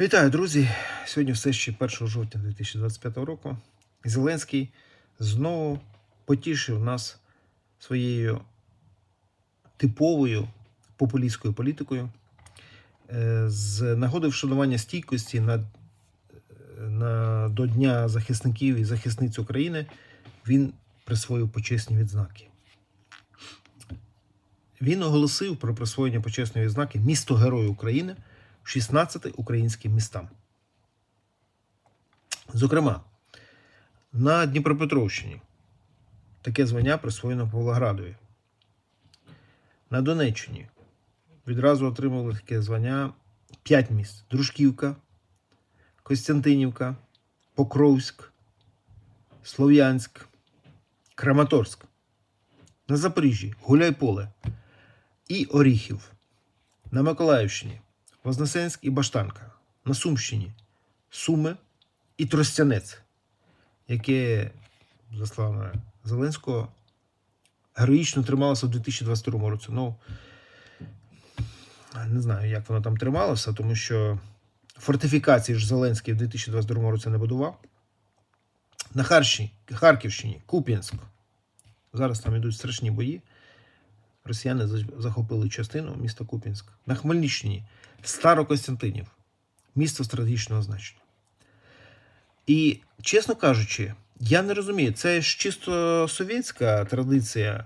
Вітаю, друзі! Сьогодні все ще 1 жовтня 2025 року. Зеленський знову потішив нас своєю типовою популістською політикою Е, з нагоди вшанування стійкості на, на, до Дня захисників і захисниць України він присвоїв почесні відзнаки. Він оголосив про присвоєння почесної відзнаки місто Герой України 16 українським містам. Зокрема, на Дніпропетровщині таке звання присвоєно Павлоградові. На Донеччині відразу отримали таке звання 5 міст: Дружківка, Костянтинівка, Покровськ, Слов'янськ, Краматорськ. На Запоріжжі Гуляйполе і Оріхів. На Миколаївщині Вознесенськ і Баштанка. На Сумщині Суми і Тростянець, яке, за словами Зеленського, героїчно трималося в 2022 році. Ну, не знаю, як воно там трималося, тому що фортифікації ж Зеленський в 2022 році не будував. На Харщині, Харківщині, Куп'янськ. Зараз там йдуть страшні бої. Росіяни захопили частину міста Куп'янськ. На Хмельниччині Старокостянтинів, місто стратегічного значення. І, чесно кажучи, я не розумію, це ж чисто совєтська традиція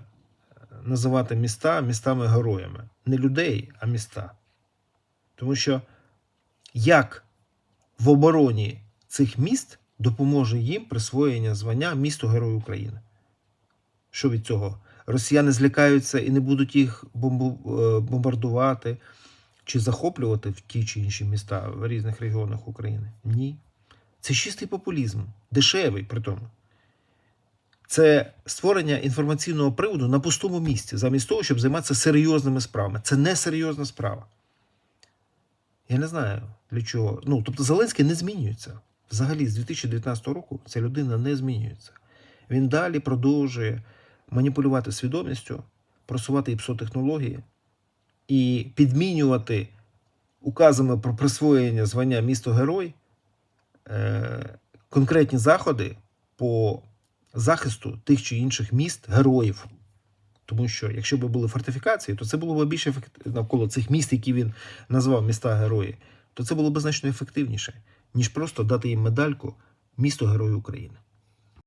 називати міста містами-героями. Не людей, а міста. Тому що як в обороні цих міст допоможе їм присвоєння звання місто Герой України? Що від цього? Росіяни злякаються і не будуть їх е, бомбардувати чи захоплювати в ті чи інші міста в різних регіонах України? Ні. Це чистий популізм, дешевий при тому. Це створення інформаційного приводу на пустому місці, замість того, щоб займатися серйозними справами. Це не серйозна справа. Я не знаю для чого. Ну, тобто Зеленський не змінюється. Взагалі, з 2019 року ця людина не змінюється. Він далі продовжує маніпулювати свідомістю, просувати ІПСО-технології і підмінювати указами про присвоєння звання місто Герой е, конкретні заходи по захисту тих чи інших міст героїв. Тому що якщо б були фортифікації, то це було б більш ефективно навколо цих міст, які він назвав міста герої, то це було б значно ефективніше, ніж просто дати їм медальку місто Герой України.